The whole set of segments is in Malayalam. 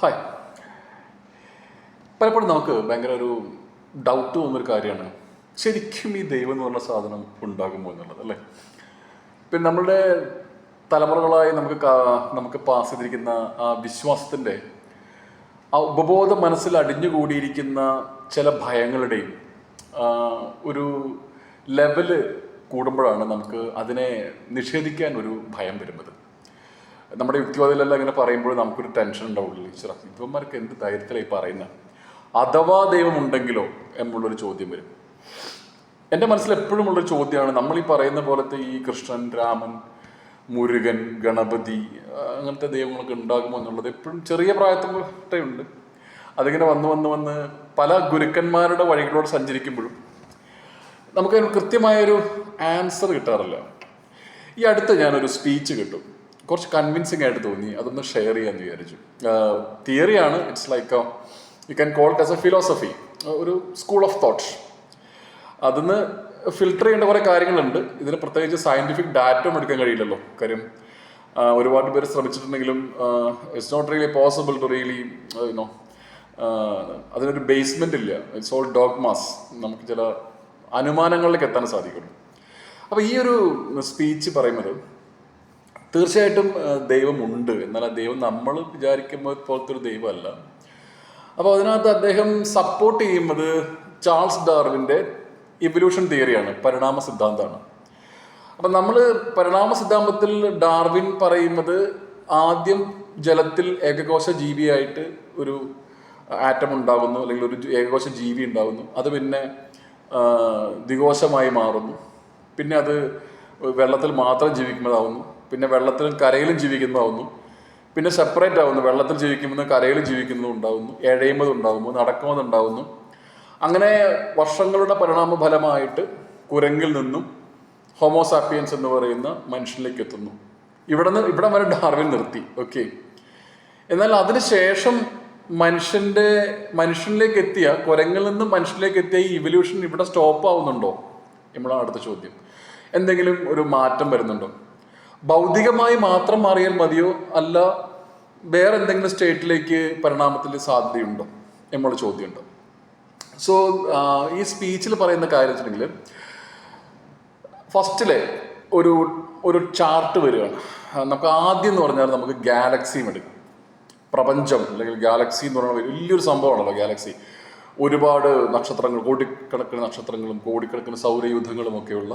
ഹായ് പലപ്പോഴും നമുക്ക് ഭയങ്കര ഒരു ഡൗട്ട് തോന്നുന്നൊരു കാര്യമാണ്. ശരിക്കും ഈ ദൈവം എന്ന് പറഞ്ഞ സാധനം ഉണ്ടാകുമോ എന്നുള്ളത് അല്ലേ? പിന്നെ നമ്മളുടെ തലമുറകളായി നമുക്ക് നമുക്ക് പാസ് ചെയ്തിരിക്കുന്ന ആ വിശ്വാസത്തിന്റെ ആ ഉപബോധ മനസ്സിൽ അടിഞ്ഞുകൂടിയിരിക്കുന്ന ചില ഭയങ്ങളുടെയും ഒരു ലെവൽ കൂടുമ്പോഴാണ് നമുക്ക് അതിനെ നിഷേധിക്കാൻ ഒരു ഭയം വരുന്നത്. നമ്മുടെ യുക്തിവാദികളെല്ലാം ഇങ്ങനെ പറയുമ്പോൾ നമുക്കൊരു ടെൻഷൻ ഉണ്ടാവുള്ളൂ ഈശ്വര ഇവന്മാർക്ക് എന്ത് ധൈര്യത്തിലായി പറയുന്നത് അഥവാ ദൈവം ഉണ്ടെങ്കിലോ എന്നുള്ളൊരു ചോദ്യം വരും. എന്റെ മനസ്സിൽ എപ്പോഴും ഉള്ളൊരു ചോദ്യമാണ് നമ്മൾ ഈ പറയുന്ന പോലത്തെ ഈ കൃഷ്ണൻ രാമൻ മുരുകൻ ഗണപതി അങ്ങനത്തെ ദൈവങ്ങളൊക്കെ ഉണ്ടാകുമോ എന്നുള്ളത് എപ്പോഴും ചെറിയ പ്രായത്തിൽ തൊട്ടേ ഉണ്ട്. അതിങ്ങനെ വന്ന് വന്ന് വന്ന് പല ഗുരുക്കന്മാരുടെ വഴികളോട് സഞ്ചരിക്കുമ്പോഴും നമുക്ക് കൃത്യമായൊരു ആൻസർ കിട്ടാറില്ല. ഈ അടുത്ത് ഞാനൊരു സ്പീച്ച് കിട്ടും. കുറച്ച് കൺവിൻസിങ് ആയിട്ട് തോന്നി. അതൊന്ന് ഷെയർ ചെയ്യാമെന്ന് വിചാരിച്ചു. തിയറിയാണ് it's like you can call it as a philosophy ഒരു സ്കൂൾ ഓഫ് തോട്ട്സ് അതിന്ന് ഫിൽട്ടർ ചെയ്യേണ്ട കുറേ കാര്യങ്ങളുണ്ട്. ഇതിന് പ്രത്യേകിച്ച് സയന്റിഫിക് ഡാറ്റയും എടുക്കാൻ കഴിയില്ലല്ലോ. കാര്യം ഒരുപാട് പേര് ശ്രമിച്ചിട്ടുണ്ടെങ്കിലും it's not really possible to really you know അതിനൊരു ബേസ്മെന്റ് ഇല്ല. ഇറ്റ്സ് ഓൾ ഡോഗ്മാസ് നമുക്ക് ചില അനുമാനങ്ങളിലേക്ക് എത്താൻ സാധിക്കുള്ളൂ അപ്പോൾ ഈ ഒരു സ്പീച്ച് പറയുന്നത് തീർച്ചയായിട്ടും ദൈവമുണ്ട്. എന്നാൽ ആ ദൈവം നമ്മൾ വിചാരിക്കുമ്പോൾ പോലത്തെ ഒരു ദൈവമല്ല. അപ്പോൾ അതിനകത്ത് അദ്ദേഹം സപ്പോർട്ട് ചെയ്യുന്നത് ചാൾസ് ഡാർവിന്റെ ഇവല്യൂഷൻ തിയറിയാണ് പരിണാമ സിദ്ധാന്തമാണ്. അപ്പം നമ്മൾ പരിണാമ സിദ്ധാന്തത്തിൽ ഡാർവിൻ പറയുന്നത് ആദ്യം ജലത്തിൽ ഏകകോശ ജീവിയായിട്ട് ഒരു ആറ്റം ഉണ്ടാകുന്നു അല്ലെങ്കിൽ ഒരു ഏകകോശ ജീവി ഉണ്ടാകുന്നു. അത് പിന്നെ ദ്വികോശമായി മാറുന്നു. പിന്നെ അത് വെള്ളത്തിൽ മാത്രം ജീവിക്കുന്നതാവുന്നു. പിന്നെ വെള്ളത്തിലും കരയിലും ജീവിക്കുന്നതാവുന്നു. പിന്നെ സെപ്പറേറ്റ് ആവുന്നു. വെള്ളത്തിൽ ജീവിക്കുമ്പോൾ കരയിൽ ജീവിക്കുന്നതും ഉണ്ടാവുന്നു. എഴയുന്നത് ഉണ്ടാവുന്നു. അങ്ങനെ വർഷങ്ങളുടെ പരിണാമ ഫലമായിട്ട് കുരങ്ങിൽ നിന്നും ഹോമോസാപ്പിയൻസ് എന്ന് പറയുന്ന മനുഷ്യനിലേക്ക് എത്തുന്നു. ഇവിടെ നിന്ന് ഇവിടെ വരെ ഡാർവിൻ നിർത്തി. ഓക്കെ എന്നാൽ അതിനുശേഷം മനുഷ്യന്റെ മനുഷ്യനിലേക്ക് എത്തിയ കുരങ്ങിൽ നിന്നും മനുഷ്യനിലേക്ക് എത്തിയ ഈ ഇവല്യൂഷൻ ഇവിടെ സ്റ്റോപ്പ് ആവുന്നുണ്ടോ? നമ്മളാണ് അടുത്ത ചോദ്യം. എന്തെങ്കിലും ഒരു മാറ്റം വരുന്നുണ്ടോ? ഭൗതികമായി മാത്രം മാറിയാൽ മതിയോ? അല്ല വേറെ എന്തെങ്കിലും സ്റ്റേറ്റിലേക്ക് പരിണാമത്തിൽ സാധ്യതയുണ്ടോ? എന്നുള്ള ചോദ്യമുണ്ട്. സോ ഈ സ്പീച്ചിൽ പറയുന്ന കാര്യം വെച്ചിട്ടുണ്ടെങ്കിൽ ഫസ്റ്റിലെ ഒരു ഒരു ചാർട്ട് വരികയാണ്. നമുക്ക് ആദ്യം എന്ന് പറഞ്ഞാൽ നമുക്ക് ഗാലക്സിയും എടുക്കാം. പ്രപഞ്ചം അല്ലെങ്കിൽ ഗാലക്സി എന്ന് പറയുന്ന വലിയൊരു സംഭവമാണല്ലോ ഗാലക്സി ഒരുപാട് നക്ഷത്രങ്ങൾ കോടിക്കണക്കിന് നക്ഷത്രങ്ങളും കോടിക്കണക്കിന് സൗരയൂഥങ്ങളും ഒക്കെയുള്ള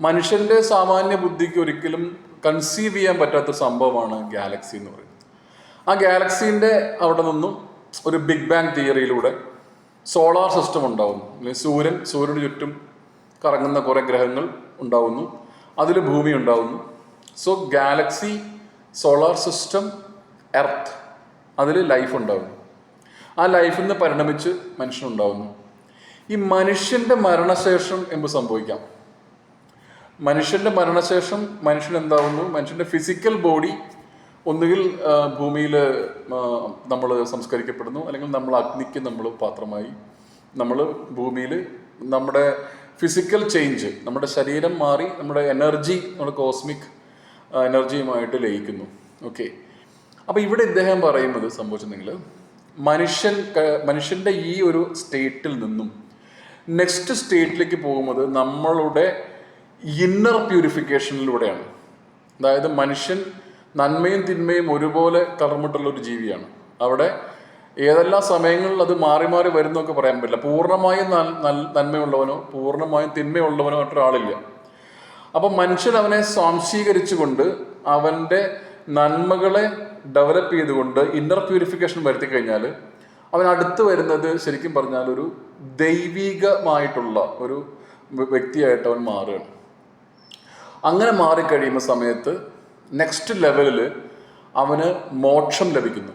മനുഷ്യന്റെ സാമാന്യ ബുദ്ധിക്ക് ഒരിക്കലും കൺസീവ് ചെയ്യാൻ പറ്റാത്ത സംഭവമാണ് ഗാലക്സി എന്ന് പറയുന്നത്. ആ ഗാലക്സീന്റെ അവിടെ നിന്നും ഒരു ബിഗ് ബാങ് തിയറിയിലൂടെ സോളാർ സിസ്റ്റം ഉണ്ടാവുന്നു. അല്ലെങ്കിൽ സൂര്യൻ സൂര്യന് ചുറ്റും കറങ്ങുന്ന കുറേ ഗ്രഹങ്ങൾ ഉണ്ടാവുന്നു. അതിൽ ഭൂമി ഉണ്ടാവുന്നു. So galaxy solar system earth അതിൽ ലൈഫ് ഉണ്ടാവുന്നു. ആ ലൈഫിൽ നിന്ന് പരിണമിച്ച് മനുഷ്യനുണ്ടാവുന്നു. ഈ മനുഷ്യന്റെ മരണശേഷം എന്ത് സംഭവിക്കാം? മനുഷ്യന്റെ മരണശേഷം മനുഷ്യൻ എന്താവുന്നു? മനുഷ്യന്റെ ഫിസിക്കൽ ബോഡി ഒന്നുകിൽ ഭൂമിയിൽ നമ്മൾ സംസ്കരിക്കപ്പെടുന്നു. അല്ലെങ്കിൽ നമ്മൾ അഗ്നിക്ക് നമ്മൾ പാത്രമായി. നമ്മൾ ഭൂമിയിൽ നമ്മുടെ ഫിസിക്കൽ ചേഞ്ച് നമ്മുടെ ശരീരം മാറി നമ്മുടെ എനർജി നമ്മുടെ കോസ്മിക് എനർജിയുമായിട്ട് ലയിക്കുന്നു. ഓക്കെ അപ്പോൾ ഇവിടെ ഇദ്ദേഹം പറയുന്നത് സംഭവിച്ചിട്ടുണ്ടെങ്കിൽ മനുഷ്യൻ മനുഷ്യന്റെ ഈ ഒരു സ്റ്റേറ്റിൽ നിന്നും നെക്സ്റ്റ് സ്റ്റേറ്റിലേക്ക് പോകുന്നത് നമ്മളുടെ ഇന്നർ പ്യൂരിഫിക്കേഷനിലൂടെയാണ് അതായത് മനുഷ്യൻ നന്മയും തിന്മയും ഒരുപോലെ കടർമുട്ടുള്ള ഒരു ജീവിയാണ്. അവിടെ ഏതെല്ലാം സമയങ്ങളിൽ അത് മാറി മാറി വരുന്നൊക്കെ പറയാൻ പറ്റില്ല. പൂർണമായും നന്മയുള്ളവനോ പൂർണമായും തിന്മയുള്ളവനോ മറ്റൊരാളില്ല. അപ്പം മനുഷ്യൻ അവനെ സ്വാംശീകരിച്ചുകൊണ്ട് അവന്റെ നന്മകളെ ഡെവലപ്പ് ചെയ്തുകൊണ്ട് ഇന്നർ പ്യൂരിഫിക്കേഷൻ വരുത്തി കഴിഞ്ഞാൽ അവൻ അടുത്ത് വരുന്നത് ശരിക്കും പറഞ്ഞാൽ ഒരു ദൈവികമായിട്ടുള്ള ഒരു വ്യ- വ്യക്തിയായിട്ട് അവൻ മാറുകയാണ്. അങ്ങനെ മാറിക്കഴിയുന്ന സമയത്ത് നെക്സ്റ്റ് ലെവലിൽ അവന് മോക്ഷം ലഭിക്കുന്നു.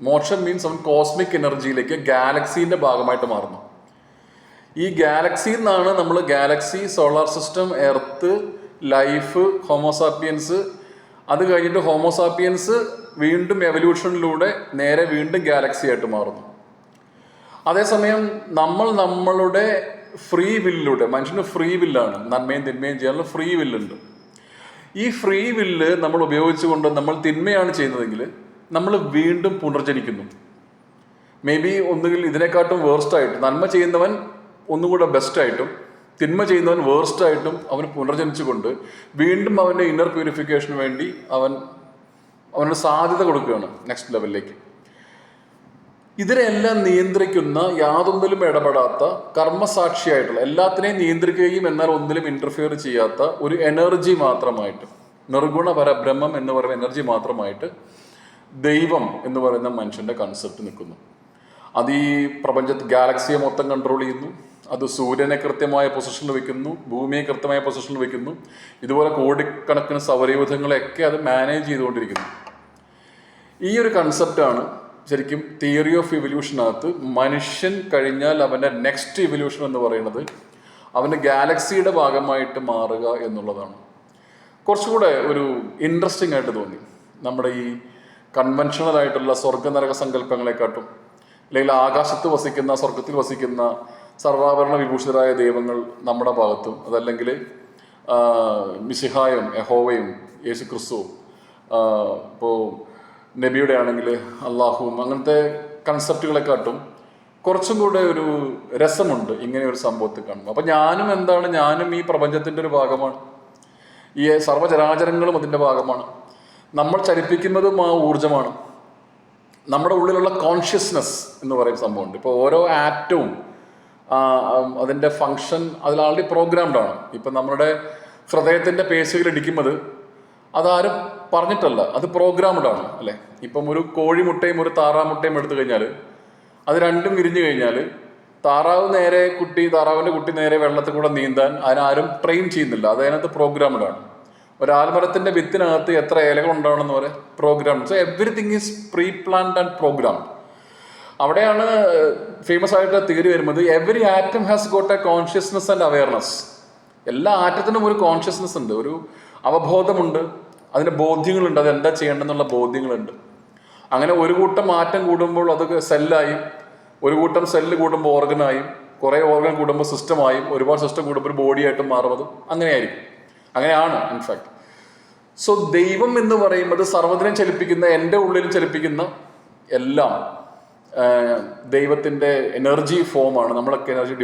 മോക്ഷം മീൻസ് അവൻ കോസ്മിക് എനർജിയിലേക്ക് ഗാലക്സീന്റെ ഭാഗമായിട്ട് മാറുന്നു. ഈ ഗാലക്സി എന്നാണ് നമ്മൾ galaxy solar system earth life homo sapiens അത് കഴിഞ്ഞിട്ട് ഹോമോസാപ്പിയൻസ് വീണ്ടും എവല്യൂഷനിലൂടെ നേരെ വീണ്ടും ഗാലക്സി ആയിട്ട് മാറുന്നു. അതേസമയം നമ്മൾ നമ്മളുടെ ഫ്രീ വില്ലിലൂടെ മനുഷ്യന് ഫ്രീ വില്ലാണ് നന്മയും തിന്മയും ചെയ്യാനുള്ള ഫ്രീ വില്ലുണ്ട് ഈ ഫ്രീ വില്ല് നമ്മൾ ഉപയോഗിച്ചുകൊണ്ട് നമ്മൾ തിന്മയാണ് ചെയ്യുന്നതെങ്കിൽ നമ്മൾ വീണ്ടും പുനർജനിക്കുന്നു. മേ ബി ഒന്നുകിൽ ഇതിനെക്കാട്ടും വേർസ്റ്റായിട്ട് നന്മ ചെയ്യുന്നവൻ ഒന്നുകൂടെ ബെസ്റ്റായിട്ടും തിന്മ ചെയ്യുന്നവൻ വേർസ്റ്റായിട്ടും അവൻ പുനർജനിച്ചുകൊണ്ട് വീണ്ടും അവന്റെ ഇന്നർ പ്യൂരിഫിക്കേഷന് വേണ്ടി അവൻ അവനൊരു സാധ്യത കൊടുക്കുകയാണ് നെക്സ്റ്റ് ലെവലിലേക്ക് ഇതിനെല്ലാം നിയന്ത്രിക്കുന്ന യാതൊന്നിലും ഇടപെടാത്ത കർമ്മസാക്ഷിയായിട്ടുള്ള എല്ലാത്തിനെയും നിയന്ത്രിക്കുകയും എന്നാൽ ഒന്നിലും ഇന്റർഫിയർ ചെയ്യാത്ത ഒരു എനർജി മാത്രമായിട്ട് നിർഗുണ പരബ്രഹ്മം എന്ന് പറയുന്ന എനർജി മാത്രമായിട്ട് ദൈവം എന്ന് പറയുന്ന മനുഷ്യന്റെ കൺസെപ്റ്റ് നിൽക്കുന്നു. അത് ഈ പ്രപഞ്ചത്ത് ഗാലക്സിയെ മൊത്തം കൺട്രോൾ ചെയ്യുന്നു. അത് സൂര്യനെ കൃത്യമായ പൊസിഷനിൽ വെക്കുന്നു ഭൂമിയെ കൃത്യമായ പൊസിഷനിൽ വെക്കുന്നു. ഇതുപോലെ കോടിക്കണക്കിന് സൗരയൂഥങ്ങളെയൊക്കെ അത് മാനേജ് ചെയ്തുകൊണ്ടിരിക്കുന്നു. ഈ ഒരു കൺസെപ്റ്റാണ് ശരിക്കും തിയറി ഓഫ് ഇവല്യൂഷനകത്ത് മനുഷ്യൻ കഴിഞ്ഞാൽ അവന്റെ നെക്സ്റ്റ് ഇവല്യൂഷൻ എന്ന് പറയുന്നത് അവന്റെ ഗാലക്സിയുടെ ഭാഗമായിട്ട് മാറുക എന്നുള്ളതാണ്. കുറച്ചുകൂടെ ഒരു ഇൻട്രസ്റ്റിംഗ് ആയിട്ട് തോന്നി. നമ്മുടെ ഈ കൺവെൻഷണൽ ആയിട്ടുള്ള സ്വർഗനരക സങ്കല്പങ്ങളെക്കാട്ടും അല്ലെങ്കിൽ ആകാശത്ത് വസിക്കുന്ന സ്വർഗത്തിൽ വസിക്കുന്ന സർവാഭരണ വിഭൂഷിതരായ ദൈവങ്ങൾ നമ്മുടെ ഭാഗത്തും അതല്ലെങ്കിൽ മിശിഹായും യഹോവയും യേശു ക്രിസ്തുവും ഇപ്പോൾ നബിയുടെ ആണെങ്കിൽ അള്ളാഹുവും അങ്ങനത്തെ കൺസെപ്റ്റുകളെക്കാട്ടും കുറച്ചും കൂടെ ഒരു രസമുണ്ട് ഇങ്ങനെ ഒരു സംഭവത്തിൽ കാണുമ്പോൾ. അപ്പം ഞാനും എന്താണ് ഞാനും ഈ പ്രപഞ്ചത്തിന്റെ ഒരു ഭാഗമാണ്. ഈ സർവചരാചരങ്ങളും അതിന്റെ ഭാഗമാണ്. നമ്മൾ ചലിപ്പിക്കുന്നതും ആ ഊർജമാണ് നമ്മുടെ ഉള്ളിലുള്ള കോൺഷ്യസ്നെസ് എന്ന് പറയുന്ന സംഭവമുണ്ട്. ഇപ്പോൾ ഓരോ ആറ്റവും അതിന്റെ ഫങ്ഷൻ അതിൽ ആൾറെഡി പ്രോഗ്രാംഡ് ആണ്. ഇപ്പം നമ്മുടെ ഹൃദയത്തിന്റെ പേശികൾ ഇടിക്കുന്നത് അതാരും പറഞ്ഞിട്ടല്ല. അത് പ്രോഗ്രാംഡ് ആണ് അല്ലേ? ഇപ്പം ഒരു കോഴിമുട്ടയും ഒരു താറാമുട്ടയും എടുത്തു കഴിഞ്ഞാൽ അത് രണ്ടും വിരിഞ്ഞു കഴിഞ്ഞാൽ താറാവ് നേരെ കുട്ടി താറാവിന്റെ കുട്ടി നേരെ വെള്ളത്തിൽ കൂടെ നീന്താൻ അതിനാരും ട്രെയിൻ ചെയ്യുന്നില്ല. അത് അതിനകത്ത് പ്രോഗ്രാംഡ് ആണ്. ഒരു ആൽമരത്തിന്റെ വിത്തിനകത്ത് എത്ര ഇലകൾ ഉണ്ടാവണമെന്ന് പറയാം? Programme so everything is pre planned and programme അവിടെയാണ് ഫേമസ് ആയിട്ട് തിയറി വരുന്നത് every atom has got a consciousness and awareness എല്ലാ ആറ്റത്തിനും ഒരു കോൺഷ്യസ്നെസ് ഉണ്ട്. ഒരു അവബോധമുണ്ട്. അതിന് ബോധ്യങ്ങളുണ്ട്. അത് എന്താ ചെയ്യേണ്ടെന്നുള്ള ബോധ്യങ്ങളുണ്ട്. അങ്ങനെ ഒരു കൂട്ടം മാറ്റം കൂടുമ്പോൾ അത് സെല്ലായും. ഒരു കൂട്ടം സെല്ല് കൂടുമ്പോൾ ഓർഗനായും. കുറേ ഓർഗൻ കൂടുമ്പോൾ സിസ്റ്റമായും. ഒരുപാട് സിസ്റ്റം കൂടുമ്പോൾ ഒരു ബോഡിയായിട്ടും മാറും അത് അങ്ങനെയായിരിക്കും. അങ്ങനെയാണ് ഇൻഫാക്ട് സോ ദൈവം എന്ന് പറയുന്നത് സർവതിനെ ചലിപ്പിക്കുന്ന എന്റെ ഉള്ളിൽ ചലിപ്പിക്കുന്ന എല്ലാം ദൈവത്തിന്റെ എനർജി ഫോമാണ് നമ്മളൊക്കെ എനർജി